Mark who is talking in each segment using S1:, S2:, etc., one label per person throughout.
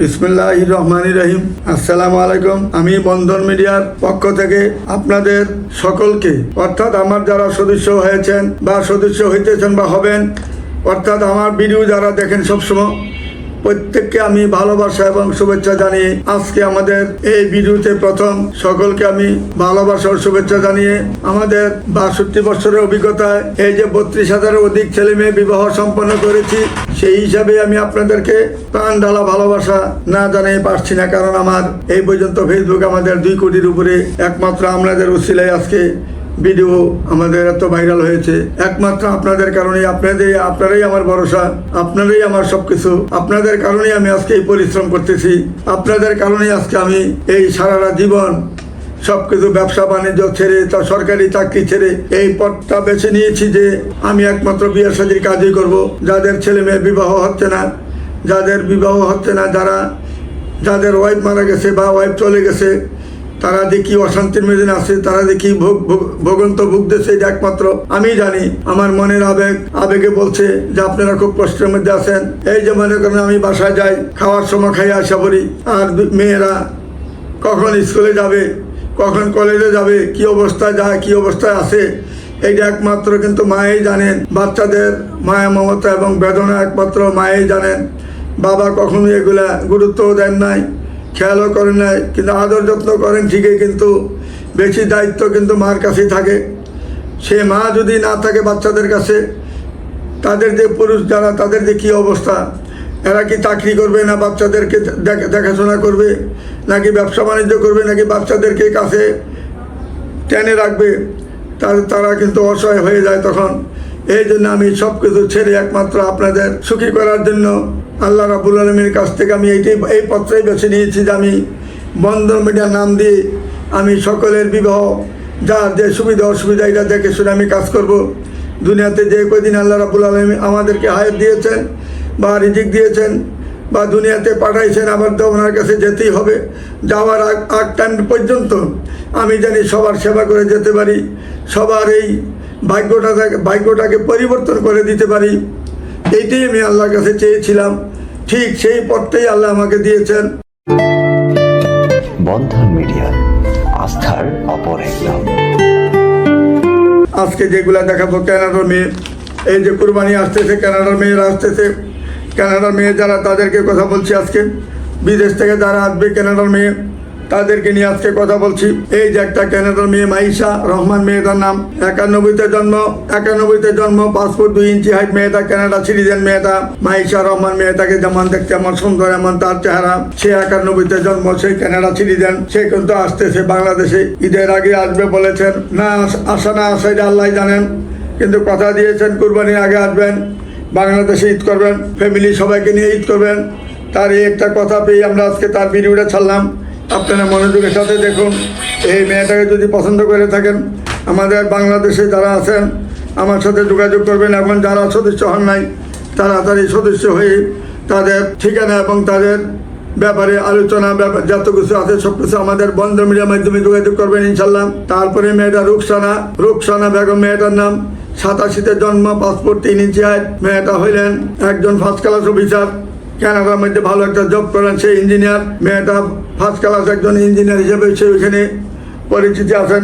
S1: বিসমুল্লাহ রহমান রহিম আসসালামু আলাইকুম আমি বন্ধন মিডিয়ার পক্ষ থেকে আপনাদের সকলকে, অর্থাৎ আমার যারা সদস্য হয়েছেন বা সদস্য হইতেছেন বা হবেন, অর্থাৎ আমার ভিডিও যারা দেখেন সবসময় প্রত্যেককে আমি ভালোবাসা এবং শুভেচ্ছা জানিয়ে আজকে আমাদের এই ভিডিওতে প্রথম সকলকে আমি ভালোবাসা ও শুভেচ্ছা জানিয়ে আমাদের বাষট্টি বছরের অভিজ্ঞতায় এই যে বত্রিশ হাজারের অধিক ছেলে মেয়ে বিবাহ সম্পন্ন করেছি, সেই হিসাবে আমি আপনাদেরকে প্রাণ ঢালা ভালোবাসা না জানিয়ে পারছি না, কারণ আমার এই পর্যন্ত ফেসবুক আমাদের দুই কোটির উপরে একমাত্র আপনাদের উচিলায় আজকে ভিডিও আমাদের এত ভাইরাল হয়েছে। একমাত্র আপনাদের কারণে আপনাদের, আপনারাই আমার ভরসা, আপনারাই আমার সবকিছু। আপনাদের কারণেই আমি আজকে এই পরিশ্রম করতেছি। আপনাদের কারণেই আজকে আমি এই সারাটা জীবন সবকিছু ব্যবসা বাণিজ্য ছেড়ে, তা সরকারি চাকরি ছেড়ে এই পথটা বেছে নিয়েছি যে আমি একমাত্র বিয়ের সাজির কাজই করব। যাদের ছেলে মেয়ে বিবাহ হচ্ছে না, যাদের বিবাহ হচ্ছে না, যারা, যাদের ওয়াইফ মারা গেছে বা ওয়াইফ চলে গেছে তারা কি অশান্তির মেদিন আছে, তারা কি ভোগ ভোগ- ভোগন্ত ভুগতেছে, এটা একমাত্র আমি জানি। আমার মনের আবেগ, আবেগে বলছে যে আপনারা খুব কষ্টের মধ্যে আছেন। এই যে মনে করেন আমি বাসায় যাই, খাওয়ার সময় খাই আশা করি আর মেয়েরা কখন স্কুলে যাবে, কখন কলেজে যাবে, কি অবস্থায় যায়, কি অবস্থায় আছে এইটা একমাত্র কিন্তু মায়েই জানেন। বাচ্চাদের মায়া, মমতা এবং বেদনা একমাত্র মায়েই জানেন। বাবা কখনো এগুলা গুরুত্ব দেন নাই। খেয়ালও করেন নাই, কিন্তু আদর যত্ন করেন ঠিকই, কিন্তু বেশি দায়িত্ব কিন্তু মার কাছেই থাকে। সে মা যদি না থাকে বাচ্চাদের কাছে, তাদের যে পুরুষ যারা, তাদের যে কী অবস্থা? এরা কি চাকরি করবে না বাচ্চাদেরকে দেখ- দেখাশোনা করবে? নাকি ব্যবসা বাণিজ্য করবে? নাকি বাচ্চাদেরকে কাছে টেনে রাখবে? তার, তারা কিন্তু অসহায় হয়ে যায় তখন। এই জন্য আমি সব কিছু ছেড়ে একমাত্র আপনাদের সুখী করার জন্য আল্লাহ রাবুল আলমীর কাছ থেকে আমি এইটাই, এই পত্রেই বেছে নিয়েছি যে আমি বন্ধন মিডিয়ার নাম দিয়ে আমি সকলের বিবাহ, যার যে সুবিধা অসুবিধা এটা দেখে শুনে আমি কাজ করব। দুনিয়াতে যে কদিন আল্লাহ রাবুল আলমী আমাদেরকে হায়াত দিয়েছেন বা রিজিক দিয়েছেন বা দুনিয়াতে পাঠাইছেন, আবার তো ওনার কাছে যেতেই হবে। যাওয়ার আগ আগ টাইম পর্যন্ত আমি জানি সবার সেবা করে যেতে পারি, সবার এই ভাগ্যটা, ভাগ্যটাকে পরিবর্তন করে দিতে পারি। এইটাই আমি আল্লাহর কাছে চেয়েছিলাম। ঠিক সেই পথটাই আল্লাহ আমাকে দিয়েছেন।
S2: বন্ধন মিডিয়া আস্থার অপর এক নাম।
S1: আজকে যেগুলা দেখাবো কানাডার মেয়ে। এই যে কুরবানি আসতেছে কানাডার মেয়েরা আসতেছে। কানাডার মেয়ে যারা তাদেরকে কথা বলছি আজকে। বিদেশ থেকে যারা আসবে কানাডার মেয়ে। তাদেরকে নিয়ে আজকে কথা বলছি। এই যে একটা কানাডার মেয়ে মাইশা রহমান মেয়েটার নাম। একানব্বইতে জন্ম একানব্বইতে জন্ম পাসপোর্ট দুই ইঞ্চি হাইট মেয়েটা কানাডা সিটিজেন মেয়েটা, মাইশা রহমান মেয়েটাকে যেমন দেখতে এমন সুন্দর, এমন তার চেহারা। সে একানব্বইতে জন্ম সে কানাডা সিটিজেন সে কিন্তু আসতেছে বাংলাদেশে। ঈদের আগে আসবে বলেছেন। না, আসা না আসা আল্লাহ জানেন। কিন্তু কথা দিয়েছেন, কুরবানির আগে আসবেন। বাংলাদেশে ঈদ করবেন। ফ্যামিলি সবাইকে নিয়ে ঈদ করবেন। তার এই একটা কথা পেয়ে আমরা আজকে তার ভিডিওটা ছাড়লাম। আপনারা মনোযোগের সাথে দেখুন। এই মেয়েটাকে যদি পছন্দ করে থাকেন, আমাদের বাংলাদেশে যারা আছেন, আমার সাথে যোগাযোগ করবেন এবং যারা সদস্য হন নাই, তাড়াতাড়ি সদস্য হয়ে তাদের ঠিকানা এবং তাদের ব্যাপারে আলোচনা যত কিছু আছে সব কিছু আমাদের বন্ধ মিডিয়ার মাধ্যমে যোগাযোগ করবেন ইনশাল্লাহ। তারপরে মেয়েটা রুকসানা রুকসানা বেগম মেয়েটার নাম। সাতাশিতে জন্ম, পাসপোর্ট তিন ইঞ্চি মেয়েটা হইলেন একজন ফার্স্ট ক্লাস অফিসার কানাডার মধ্যে ভালো একটা জব করেন সে ইঞ্জিনিয়ার মেয়েটা ফার্স্ট ক্লাস একজন ইঞ্জিনিয়ার হিসেবে সে ওইখানে পরিচিতি আছেন।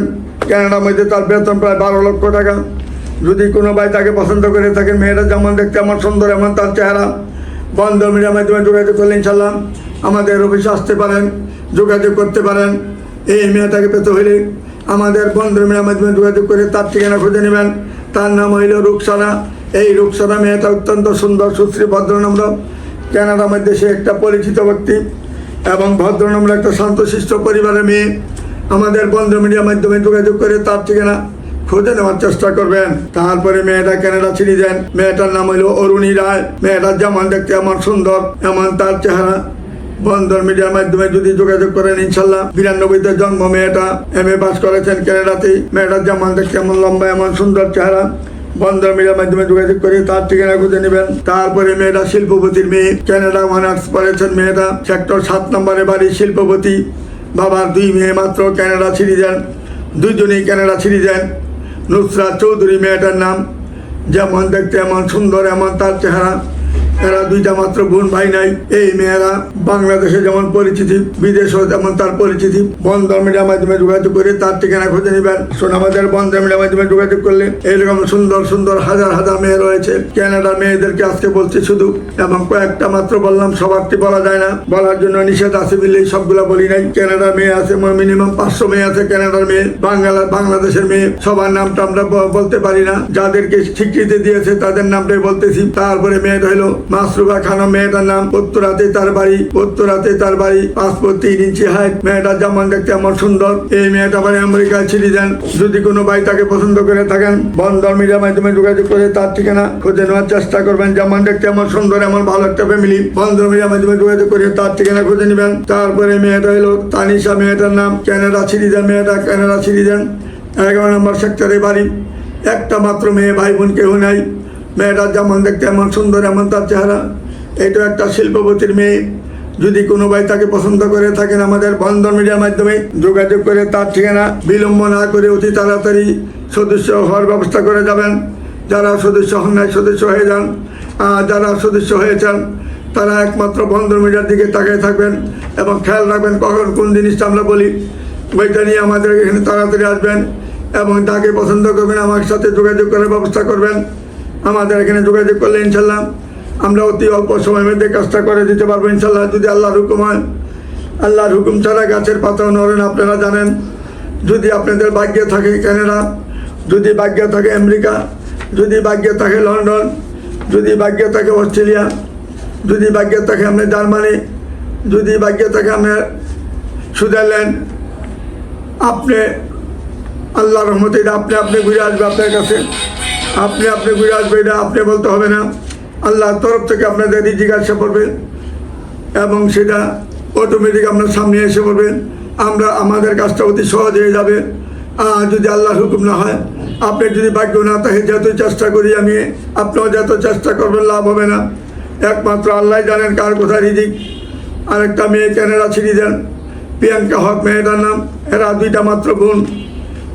S1: কানাডার মধ্যে তার বেতন প্রায় বারো লক্ষ টাকা। যদি কোনো ভাই তাকে পছন্দ করে থাকেন, মেয়েটা যেমন দেখতে এমন সুন্দর, এমন তার চেহারা। বন্ধ মিডিয়ার মাধ্যমে যোগাযোগ করলে ইনশাল্লাহ আমাদের অফিসে আসতে পারেন, যোগাযোগ করতে পারেন। এই মেয়েটাকে পেতে হলে আমাদের বন্ধ মিডিয়ার মাধ্যমে যোগাযোগ করে তার ঠিকানা খুঁজে নেবেন। তার নাম হইল রুকসানা এই রুকসানা মেয়েটা অত্যন্ত সুন্দর, সুশ্রী, ভদ্রনম্র। কানাডার মধ্যে সে একটা পরিচিত ব্যক্তি এবং ভদ্রনম্র একটা শান্তশিষ্ট পরিবারের মেয়ে। আমাদের বন্ধ মিডিয়ার মাধ্যমে যোগাযোগ করে তার ঠিকানা খুঁজে নেওয়ার চেষ্টা করবেন। তারপরে মেয়েটা কানাডা ছিঁড়ে দেন। মেয়েটার নাম হইল অরুণী রায়। মেয়েটার যেমন দেখতে এমন সুন্দর, এমন তার চেহারা। বন্ধন মিডিয়ার মাধ্যমে যদি যোগাযোগ করেন, ইনশাল্লাহ বিরানব্বইতে জন্ম মেয়েটা। এম এ পাস করেছেন কানাডাতে মেয়েটার যেমন দেখতে এমন লম্বা, এমন সুন্দর চেহারা। বন্ধন মিডিয়ার মাধ্যমে যোগাযোগ করে তার ঠিকানা খুঁজে নেবেন। তারপরে মেয়েটা শিল্পপতির মেয়ে ক্যানাডা অনার্স পড়েছেন মেয়েটা সেক্টর সাত নম্বরে বাড়ি শিল্পপতি। বাবার দুই মেয়ে মাত্র ক্যানাডা যান দুজনেই ক্যানাডা ছিঁড়ে যান নুসরা চৌধুরী মেয়েটার নাম, যেমন দেখতে এমন সুন্দর, এমন তার চেহারা। এরা দুইটা মাত্র বোন ভাই নাই। এই মেয়েরা বাংলাদেশে যেমন পরিচিতি, বিদেশেও যেমন তার পরিচিতি বন্ধন মিডিয়ার মাধ্যমে যোগাযোগ করে তার ঠিকানা খুঁজে নেবেন। শোন, আমাদের বন্ধন মিডিয়ার মাধ্যমে যোগাযোগ করলে এরকম সুন্দর সুন্দর হাজার হাজার মেয়ে রয়েছে। ক্যানাডার মেয়েদেরকে আজকে বলছি শুধু, এবং কয়েকটা মাত্র বললাম, সবারটি বলা যায় না। বলার জন্য নিষেধ আছে বিলেই সবগুলা বলি নাই। ক্যানাডার মেয়ে আছে মিনিমাম পাঁচশো মেয়ে আছে ক্যানাডার মেয়ে। বাংলা, বাংলাদেশের মেয়ে, সবার নামটা আমরা বলতে পারি না। যাদেরকে স্বীকৃতি দিয়েছে তাদের নামটাই বলতেছি। তারপরে মেয়েটা হলো মাসরুবা খানম মেয়েটার নাম উত্তরাতে তার বাড়ি উত্তরাতে তার বাড়ি পাসপোর্ট তিন ইঞ্চি হাইট। মেয়েটা যেমন দেখতে আমার সুন্দর। এই মেয়েটা মানে আমেরিকায় ছিলি দেন। যদি কোনো ভাই তাকে পছন্দ করে থাকেন বন্ধন মিডিয়ার মাধ্যমে যোগাযোগ করে তার ঠিকানা খুঁজে নেওয়ার চেষ্টা করবেন। যেমন দেখতে আমার সুন্দর, এমন ভালো একটা ফ্যামিলি বন্ধন মিডিয়ার মাধ্যমে যোগাযোগ করে তার ঠিকানা খুঁজে নেবেন। তারপরে মেয়েটা হলো তানিশা মেয়েটার নাম। ক্যানাডা ছিলি দেন মেয়েটা ক্যানাডা ছিলি দেন। এগারো নম্বর সেক্টরে বাড়ি। একটা মাত্র মেয়ে, ভাই বোন কেউ নাই। মেয়েটা যেমন দেখতে এমন সুন্দর, এমন তার চেহারা। এটা একটা শিল্পপতির মেয়ে। যদি কোনো ভাই তাকে পছন্দ করে, থাকেন আমাদের বন্ধন মিডিয়ার মাধ্যমে, যোগাযোগ করে তার ঠিকানা বিলম্ব না করে অতি তাড়াতাড়ি সদস্য হওয়ার ব্যবস্থা করে যাবেন। যারা সদস্য হন নাই, সদস্য হয়ে যান। যারা সদস্য হয়েছেন তারা একমাত্র বন্ধন মিডিয়ার দিকে তাকিয়ে থাকবেন এবং খেয়াল রাখবেন কখন কোন জিনিসটা আমরা বলি। ওইটা নিয়ে আমাদের এখানে তাড়াতাড়ি আসবেন এবং তাকে পছন্দ করবেন, আমার সাথে যোগাযোগ করার ব্যবস্থা করবেন। আমাদের এখানে যোগাযোগ করলে ইনশাল্লাহ আমরা অতি অল্প সময়ের মধ্যে কাজটা করে দিতে পারব ইনশাল্লাহ, যদি আল্লাহর হুকুম হয়। আল্লাহর হুকুম ছাড়া গাছের পাতাও নড়েন আপনারা জানেন। যদি আপনাদের ভাগ্যে থাকে কানাডা, যদি ভাগ্যে থাকে আমেরিকা, যদি ভাগ্যে থাকে লন্ডন, যদি ভাগ্যে থাকে অস্ট্রেলিয়া, যদি ভাগ্যে থাকে আপনার জার্মানি, যদি ভাগ্যে থাকে আপনার সুইজারল্যান্ড, আপনি আল্লাহ রহমতে আপনি আপনি ঘুরে আসবে আপনার কাছে। আপনি আপনি ঘুরে আসবে এটা আপনি বলতে হবে না। আল্লাহর তরফ থেকে আপনাদের জিজ্ঞাসা করবেন এবং সেটা অটোমেটিক আপনার সামনে এসে পড়বে আমরা, আমাদের কাজটা অতি সহজ হয়ে যাবে। যদি আল্লাহর হুকুম না হয়, আপনি যদি ভাগ্য না থাকে যত চেষ্টা করি আমি আপনিও যত চেষ্টা করবেন, লাভ হবে না। একমাত্র আল্লাহ জানেন কার কোথায় রিজিক। আরেকটা মেয়ে ক্যানাডা ছিঁড়ি দেন। প্রিয়াঙ্কা হক মেয়েটার নাম, এরা দুইটা মাত্র বোন।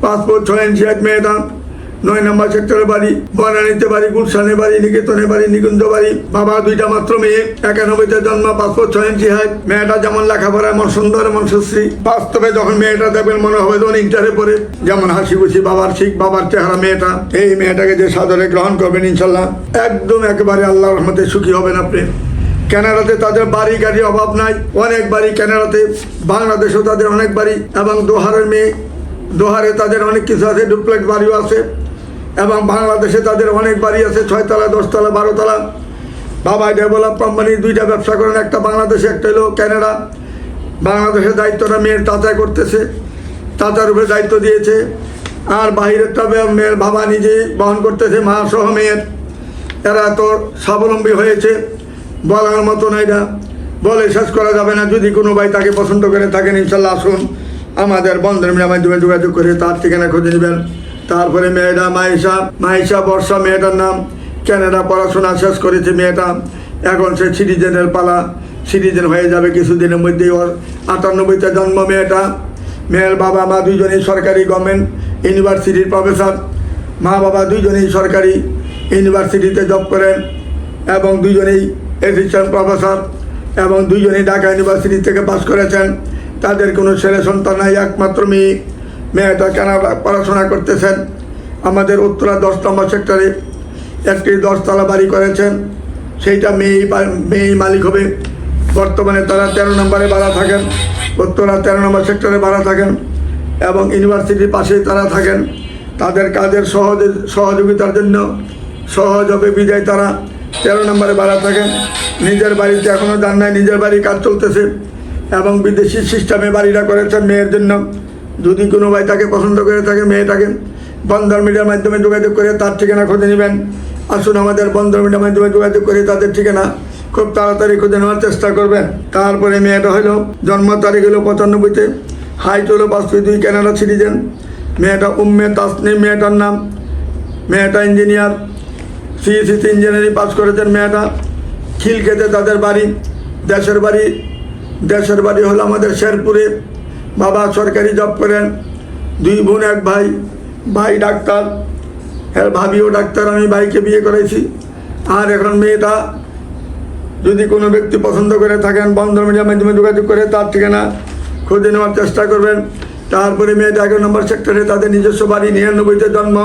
S1: পাসপোর্ট ছয় ইঞ্চি এক মেয়েটা নয় নম্বর সেক্টরের বাড়ি, বনানীতে বাড়ি গুলশানের বাড়ি নিকেতনের বাড়ি, নিকুঞ্জ বাড়ি। বাবা দুইটা মাত্র মেয়ে, একানব্বইতে জন্ম পাসপোর্ট ছয় ইঞ্চি হাইট মেয়েটা যেমন লেখাপড়া এমন সুন্দর এমন সুশ্রী। বাস্তবে যখন মেয়েটা দেখবেন, মনে হবে যখন ইন্টারে পড়ে। যেমন হাসি খুশি বাবার শিখ, বাবার চেহারা মেয়েটা। এই মেয়েটাকে যে সাদরে গ্রহণ করবেন, ইনশাল্লাহ। একদম একেবারে আল্লাহর রহমতে সুখী হবেন আপনি। কানাডাতে তাদের বাড়ি গাড়ি অভাব নাই। অনেক বাড়ি কানাডাতে বাংলাদেশেও তাদের অনেক বাড়ি। এবং দোহারের মেয়ে, দোহারে তাদের অনেক কিছু আছে ডুপ্লেক্স বাড়িও আছে। এবং বাংলাদেশে তাদের অনেক বাড়ি আছে, ছয়তলা, দশতলা, বারোতলা। বাবা ডেভেলপ কোম্পানি, দুইটা ব্যবসা করেন, একটা বাংলাদেশে, একটা হলো কানাডা বাংলাদেশের দায়িত্বটা মেয়ের তাতায় করতেছে তাতার উপরে দায়িত্ব দিয়েছে। আর বাহিরেরটা মেয়ের বাবা নিজেই বহন করতেছে, মা সহ মেয়ের। এরা তো স্বাবলম্বী হয়েছে, বলার মতো না। এটা বলে শেষ করা যাবে না, যদি কোনো ভাই তাকে পছন্দ করে থাকেন, ইনশাল্লাহ আসুন। আমাদের মেয়ের মাধ্যমে যোগাযোগ করে তার ঠিকানা খুঁজে নেবেন। তারপরে মেয়েটা মাইশা মাইশা বর্ষা মেয়েটার নাম। ক্যানাডা পড়াশোনা শেষ করেছে মেয়েটা। এখন সে সিটিজেনের পালা। সিটিজেন হয়ে যাবে কিছুদিনের মধ্যেই ওর আটানব্বইতে জন্ম মেয়েটা। মেয়ের বাবা মা দুইজনেই সরকারি গভর্নমেন্ট ইউনিভার্সিটির প্রফেসর। মা বাবা দুইজনেই সরকারি ইউনিভার্সিটিতে জব করেন এবং দুইজনেই অ্যাসিস্ট্যান্ট প্রফেসর এবং দুইজনেই ঢাকা ইউনিভার্সিটি থেকে পাস করেছেন। তাদের কোনো ছেলে সন্তান নাই, একমাত্র মেয়ে। মেয়েটা কানাডা পড়াশোনা করতেছেন। আমাদের উত্তরা দশ নম্বর সেক্টরে একটি দশতলা বাড়ি করেছেন। সেইটা মেয়েই মেয়েই মালিক হবে। বর্তমানে তারা তেরো নম্বরে ভাড়া থাকেন। উত্তরা তেরো নম্বর সেক্টরে ভাড়া থাকেন এবং ইউনিভার্সিটির পাশেই তারা থাকেন। তাদের কাজের সহজ, সহযোগিতার জন্য সহজ হবে বিদায় তারা। তেরো নম্বরে ভাড়া থাকেন। নিজের বাড়িতে এখনও যান নাই, নিজের বাড়ি কাজ চলতেছে এবং বিদেশি সিস্টেমে বাড়িটা করেছেন মেয়ের জন্য। যদি কোনো ভাই তাকে পছন্দ করে থাকে মেয়েটাকে বন্ধন মিডিয়ার মাধ্যমে যোগাযোগ করে, তার ঠিকানা খুঁজে নেবেন। আসুন আমাদের বন্ধন মিডিয়ার মাধ্যমে যোগাযোগ করে তাদের ঠিকানা খুব তাড়াতাড়ি খুঁজে নেওয়ার চেষ্টা করবেন। তারপরে মেয়েটা হলো, জন্ম তারিখ হলো পঁচানব্বইতে। হাইট হলো পাঁচ ফিট দুই ক্যানাডা সিটিজেন মেয়েটা উম্মে তাসনিম, মেয়েটার নাম মেয়েটা ইঞ্জিনিয়ার সিএসিতে ইঞ্জিনিয়ারিং পাস করেছেন মেয়েটা। খিলখেতে তাদের বাড়ি, দেশের বাড়ি। দেশের বাড়ি হলো আমাদের শেরপুরে। বাবা সরকারি জব করেন, দুই বোন, এক ভাই ভাই ডাক্তার হ্যাঁ ভাবিও ডাক্তার, আমি ভাইকে বিয়ে করেছি আর এখন মেয়েটা যদি কোনো ব্যক্তি পছন্দ করে থাকেন, বন্ধন মিডিয়ার মাধ্যমে যোগাযোগ করে, তার ঠিকানা খুঁজে নেওয়ার চেষ্টা করবেন। তারপরে মেয়েটা এগারো নম্বর সেক্টরে তাদের নিজস্ব বাড়ি, নিরানব্বইতে জন্ম।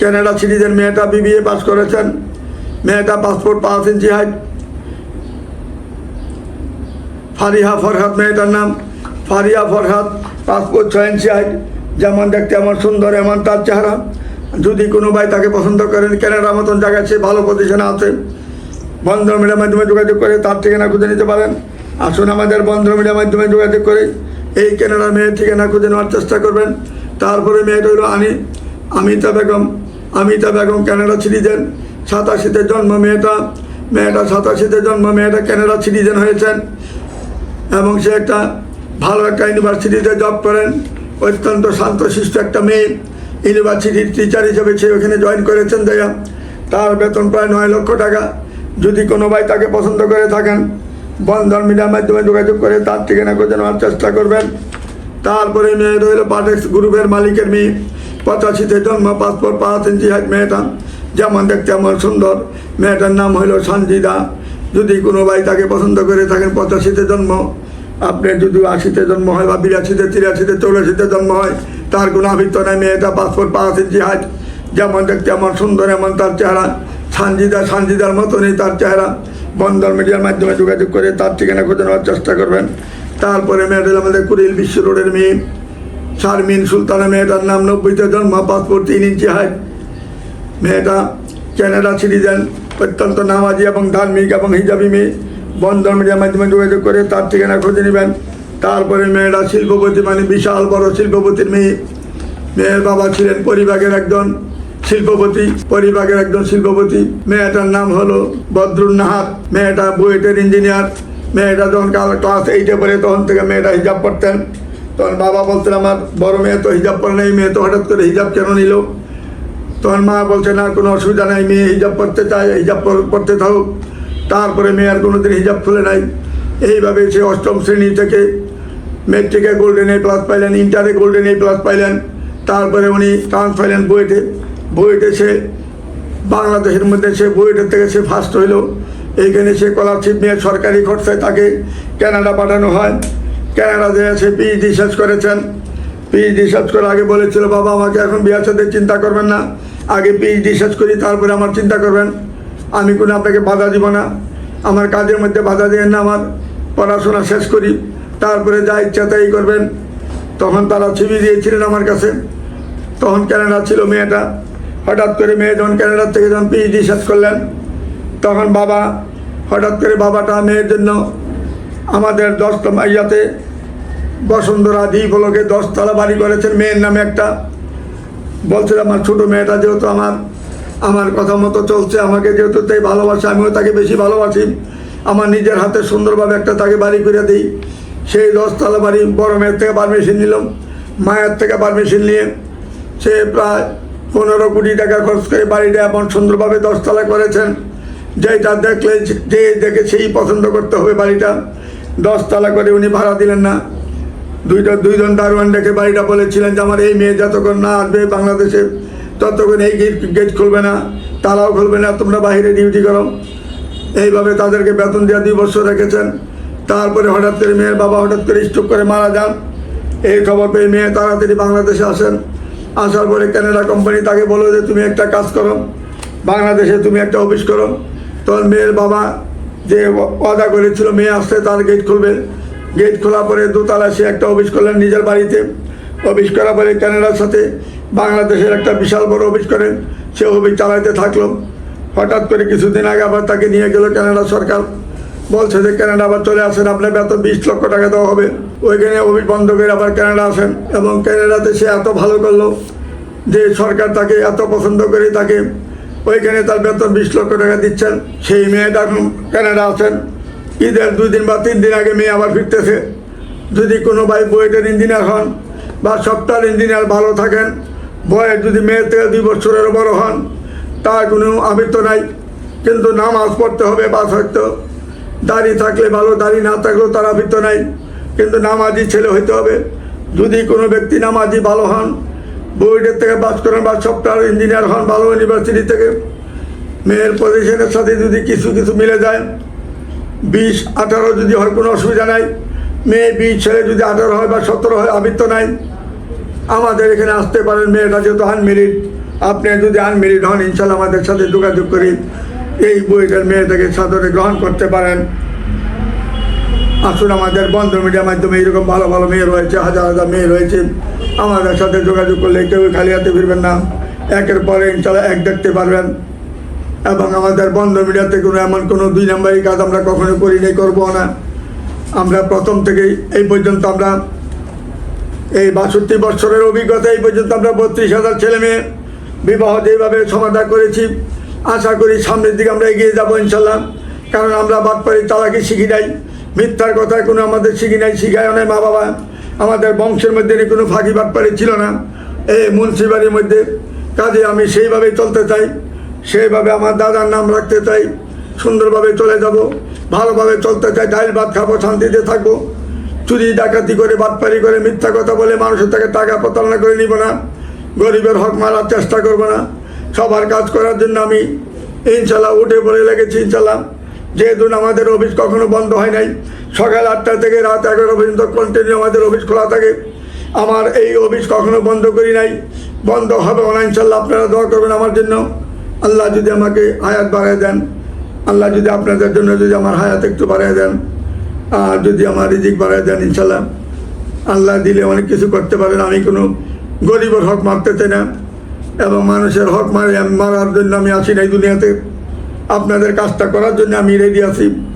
S1: ক্যানাডা সিটিজেন মেয়েটা বিবিএ পাস করেছেন। মেয়েটা পাসপোর্ট পাঁচ ইঞ্চি হাইট ফারিহা ফরহাদ মেয়েটার নাম। ফারিয়া ফরহাদ পাসপোর্ট ছয় ইঞ্চি হাইট যেমন দেখতে এমন সুন্দর, এমন তার চেহারা। যদি কোনো ভাই তাকে পছন্দ করেন কেনাডার মতন জায়গায় সে ভালো পজিশনে আছে। বন্ধন মিডিয়ার মাধ্যমে যোগাযোগ করে তার ঠিকানা খুঁজে নিতে পারেন। আসুন আমাদের বন্ধন মিডিয়ার মাধ্যমে যোগাযোগ করে এই কেনাডার মেয়ের ঠিকানা খুঁজে নেওয়ার চেষ্টা করবেন। তারপরে মেয়েটা হলো আনি। Amita Begum. Amita Begum Canada citizen. সাতাশিতে জন্ম মেয়েটা। মেয়েটা সাতাশিতে জন্ম, মেয়েটা কানাডা সিটিজেন হয়েছেন। এবং সে একটা ভালো একটা ইউনিভার্সিটিতে জব করেন। অত্যন্ত শান্তশিষ্ট একটা মেয়ে। ইউনিভার্সিটির টিচার হিসেবে সে ওখানে জয়েন করেছেন দেয়া। তার বেতন প্রায় নয় লক্ষ টাকা। যদি কোনো ভাই তাকে পছন্দ করে থাকেন, বন্ধন মিডিয়ার মাধ্যমে যোগাযোগ করে তার ঠিকানা খুঁজে নেওয়ার চেষ্টা করবেন। তারপরে মেয়ে রইল পাটেক্স গ্রুপের মালিকের মেয়ে। পঁচাশিতে জন্ম, পাসপোর্ট পাঁচ ইঞ্চি হাইট মেয়েটা। যেমন দেখতে এমন সুন্দর। মেয়েটার নাম হইল সঞ্জিদা যদি কোনো ভাই তাকে পছন্দ করে থাকেন, পঁচাশিতে জন্ম। আপনার যদি আশিতে জন্ম হয় বা বিরাশিতে, তিরাশিতে, চৌরাশিতে জন্ম হয়, তার কোনো আবৃত্ত নাই, মেয়েটা পাসপোর্ট পাঁচ ইঞ্চি হাইট যেমন দেখতে, এমন সুন্দর, এমন তার চেহারা। সানজিদা, সানজিদার মতনই তার চেহারা। বন্দর মিডিয়ার মাধ্যমে যোগাযোগ করে তার ঠিকানা খুঁজে নেওয়ার চেষ্টা করবেন। তারপরে মেয়েটা আমাদের কুড়িল বিশ্ব রোডের মেয়ে, শারমিন সুলতানা মেয়েটার নাম নব্বইতে জন্ম পাসপোর্ট তিন ইঞ্চি হাইট মেয়েটা ক্যানাডা সিটিজেন অত্যন্ত নামাজি এবং ধার্মিক এবং হিজাবি মেয়ে। বন্ধন মিডিয়ার মাধ্যমে যোগাযোগ করে, তার ঠিকানা খুঁজে নেবেন। তারপরে মেয়েটা শিল্পপতি মানে বিশাল বড় শিল্পপতির মেয়ে। মেয়ের বাবা ছিলেন পরিবাগের একজন শিল্পপতি, পরিবাগের একজন শিল্পপতি। মেয়েটার নাম হলো বদরুন নাহার মেয়েটা বুয়েটের ইঞ্জিনিয়ার। মেয়েটা যখন ক্লাস এইটে পড়ে, তখন থেকে মেয়েটা হিজাব পড়তেন তখন বাবা বলতেন, আমার বড় মেয়ে তো হিজাব পরে নেই, মেয়ে তো হঠাৎ করে হিজাব কেন নিল? তখন মা বলছে না কোনো অসুবিধা নাই, মেয়ে হিজাব পড়তে চায়, হিজাব পড়তে থাকুক। তারপরে মেয়ে আর কোনোদিন হিজাব খুলে নাই। এইভাবে সে অষ্টম শ্রেণি থেকে মেট্রিকে গোল্ডেন এ প্লাস পাইলেন, ইন্টারে গোল্ডেন এ প্লাস পাইলেন, তারপরে উনি চান্স পাইলেন বুয়েটে। বুয়েটে সে বাংলাদেশের মধ্যে সে বুয়েটের থেকে সে ফার্স্ট হইল। এইখানে সে স্কলারশিপ নিয়ে সরকারি খরচায় তাকে কানাডা পাঠানো হয়। কানাডা যেয়ে সে পিএইচডি শেষ করেছেন। পিএইচডি শেষ করে আগে বলেছিল, বাবা, আমাকে এখন বিয়ে সাথে চিন্তা করবেন না। আগে পিএইচডি শেষ করি, তারপরে আমার চিন্তা করবেন। আমি কোনো আপনাকে বাধা দিব না। আমার কাজের মধ্যে বাধা দেবেন না আমার। পড়াশোনা শেষ করি। তারপরে যা ইচ্ছা তাই করবেন। তখন তারা ছবি দিয়েছিলেন আমার কাছে। তখন ক্যানাডা ছিল মেয়েটা। হঠাৎ করে মেয়ে যখন ক্যানাডার থেকে যখন পিএইচডি শেষ করলেন, তখন বাবা, হঠাৎ করে বাবাটা মেয়ের জন্য আমাদের দশতম ইয়াতে বসুন্ধরা দ্বীপলকে দশতলা বাড়ি করেছেন। মেয়ের নামে একটা। বলছিল, আমার ছোটো মেয়েটা যেহেতু আমার আমার কথা মতো চলছে, আমাকে যেহেতু তাই ভালোবাসে, আমিও তাকে বেশি ভালোবাসি। আমার নিজের হাতে সুন্দরভাবে একটা তাকে বাড়ি করে দিই। সেই দশতলা বাড়ি, বড় মেয়ের থেকে পারমিশন নিলাম। মায়ের থেকে পারমিশন নিয়ে সে প্রায় পনেরো কোটি টাকা খরচ করে বাড়িটা এমন সুন্দরভাবে দশতলা করেছেন, যেটা দেখলে যে দেখে সেই পছন্দ করতে হবে বাড়িটা। দশতলা করে উনি ভাড়া দিলেন না। দুইটা, দুইজন দারোয়ান ডেকে বাড়িটা বলেছিলেন যে, আমার এই মেয়ে যতক্ষণ না আসবে বাংলাদেশে ততক্ষণ এই গেট গেট খুলবে না, তালাও খুলবে না, তোমরা বাইরে ডিউটি করো। এইভাবে তাদেরকে বেতন দেওয়া দুই বছর রেখেছেন। তারপরে হঠাৎ করে মেয়ের বাবা হঠাৎ করে স্ট্রোক করে মারা যান। এই খবর পেয়ে মেয়ে তাড়াতাড়ি বাংলাদেশে আসেন। আসার পরে ক্যানাডা কোম্পানি তাকে বলল যে, তুমি একটা কাজ করো, বাংলাদেশে তুমি একটা অফিস করো। তখন মেয়ের বাবা যে ওয়াদা করেছিল, মেয়ে আসলে তার গেট খুলবে। গেট খোলা পরে দোতলা সে একটা অফিস করলেন নিজের বাড়িতে। অফিস করার পরে কানাডার সাথে বাংলাদেশের একটা বিশাল বড় অফিস করেন। সে অফিস চালাইতে থাকল। হঠাৎ করে কিছুদিন আগে আবার তাকে নিয়ে গেল কানাডা সরকার। বলছে যে, কানাডা আবার চলে আসেন, আপনার বেতন বিশ লক্ষ টাকা দেওয়া হবে। ওইখানে অফিস বন্ধ করে আবার কানাডা আসেন এবং কানাডাতে সে এত ভালো করল যে, সরকার তাকে এত পছন্দ করে তাকে ওইখানে তার বেতন বিশ লক্ষ টাকা দিচ্ছেন। সেই মেয়েটা এখন কানাডা আছেন ঈদের দুই দিন বা তিন দিন আগে মেয়ে আবার ফিরতেছে। যদি কোনো ভাই বুয়েটের ইঞ্জিনিয়ার হন বা সফটওয়্যার ইঞ্জিনিয়ার ভালো থাকেন বয়স যদি মেয়ের থেকে দুই বছরের বড় হন, তার কোনো আবৃত্ত নাই। কিন্তু নামাজ পড়তে হবে বা হয়তো দাড়ি থাকলে ভালো, দাড়ি না থাকলেও তার আবৃত্ত নাই। কিন্তু নামাজি ছেলে হইতে হবে। যদি কোনো ব্যক্তি নামাজি ভালো হন, বুয়েটের থেকে বাস করেন বা সফটওয়্যার ইঞ্জিনিয়ার হন, ভালো ইউনিভার্সিটি থেকে, মেয়ের পজিশনের সাথে যদি কিছু কিছু মিলে যায়, বিশ, আঠারো যদি হয় কোনো অসুবিধা নাই, মেয়ে বিশ ছেলে যদি আঠারো হয় বা সতেরো হয় আবৃত্ত নাই। আমাদের এখানে আসতে পারেন মেয়েটা যেহেতু আনমেরিড আপনি যদি আনমেরিড হন, ইনশাল্লাহ আমাদের সাথে যোগাযোগ করি এই বইটার মেয়েটাকে সাদরে গ্রহণ করতে পারেন। আসুন, আমাদের বন্ধ মিডিয়ার মাধ্যমে এইরকম ভালো ভালো মেয়ে রয়েছে, হাজার হাজার মেয়ে রয়েছে। আমাদের সাথে যোগাযোগ করলে কেউ খালি হাতে ফিরবেন না। একের পরে ইনশাল্লাহ এক দেখতে পারবেন। এবং আমাদের বন্ধ মিডিয়াতে কোনো এমন কোনো দুই নম্বরই কাজ আমরা কখনো করি নাই, করব না। আমরা প্রথম থেকেই এই পর্যন্ত আমরা এই বাষট্টি বছরের অভিজ্ঞতা এই পর্যন্ত আমরা বত্রিশ হাজার ছেলে মেয়ে বিবাহ যেভাবে সমাধান করেছি, আশা করি সামনের দিকে আমরা এগিয়ে যাব ইনশাল্লাহ। কারণ আমরা বাটপাড়ি তালাকে শিখি নাই, মিথ্যার কথা কোনো আমাদের শিখি নাই শিখায় নাই মা বাবা আমাদের বংশের মধ্যে কোনো ফাঁকি বাটপাড়ি ছিল না। এই মুন্সিবাড়ির মধ্যে কাজে আমি সেইভাবেই চলতে চাই, সেইভাবে আমার দাদার নাম রাখতে চাই, সুন্দরভাবে চলে যাব, ভালোভাবে চলতে চাই, ডাইল ভাত খাব, শান্তিতে থাকব। চুরি, ডাকাতি করে, বাটপারি করে, মিথ্যা কথা বলে মানুষের থেকে টাকা প্রতারণা করে নিব না। গরিবের হক মারার চেষ্টা করব না। সবার কাজ করার জন্য আমি ইনশাল্লাহ উঠে পড়ে লেগেছি ইনশাল্লাহ। যেহেতু আমাদের অফিস কখনো বন্ধ হয় নাই, সকাল আটটা থেকে রাত এগারো পর্যন্ত কন্টিনিউ আমাদের অফিস খোলা থাকে। আমার এই অফিস কখনো বন্ধ করি নাই। বন্ধ হবে না ইনশাল্লাহ, আপনারা দোয়া করবেন আমার জন্য। আল্লাহ যদি আমাকে হায়াত বাড়ায় দেন, আল্লাহ যদি আপনাদের জন্য যদি আমার হায়াত একটু বাড়ায় দেন। আর যদি আমার রিজিক বাড়ায় দেন, ইনশাল্লাহ। আল্লাহ দিলে অনেক কিছু করতে পারেন। আমি কোনো গরিবের হক মারতে চাই না। এবং মানুষের হক মারে মারার জন্য আমি আসি না এই দুনিয়াতে। আপনাদের কাজটা করার জন্য আমি রেডি আছি।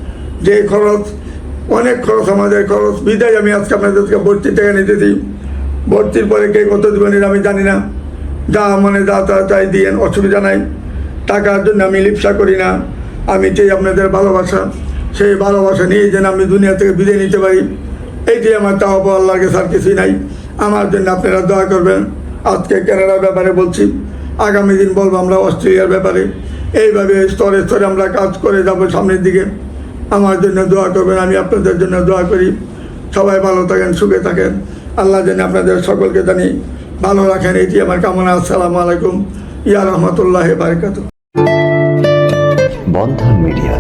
S1: যে খরচ অনেক খরচ আমাদের খরচ। বিদায় আমি আজকে আপনাদেরকে ভর্তি টাকা নিতেছি। ভর্তির পরে কে কত দেবেন আমি জানি না। যা মানে যা তা তাই দিয়েন, অসুবিধা নাই। টাকার জন্য আমি লিপসা করি না। আমি চাই আপনাদের ভালোবাসা। সেই ভালোবাসা নিয়ে যেন আমি দুনিয়া থেকে বিদায় নিতে পারি। এইটি আমার তাও আল্লাহর কাছে আর কিছুই নাই। আমার জন্য আপনারা দোয়া করবেন। আজকে কেনাডার ব্যাপারে বলছি। আগামী দিন বলব আমরা অস্ট্রেলিয়ার ব্যাপারে। এইভাবে স্তরে স্তরে আমরা কাজ করে যাব সামনের দিকে। আমার জন্য দোয়া করবেন, আমি আপনাদের জন্য দোয়া করি। সবাই ভালো থাকেন, সুখে থাকেন। আল্লাহ যেন আপনাদের সকলকে জানি ভালো রাখেন। এটি আমার কামনা, আসসালামু আলাইকুম। ইয়া রহমতুল্লাহ বারকাত
S2: বন্ধন মিডিয়া।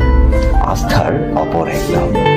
S2: আস্থার অপর এক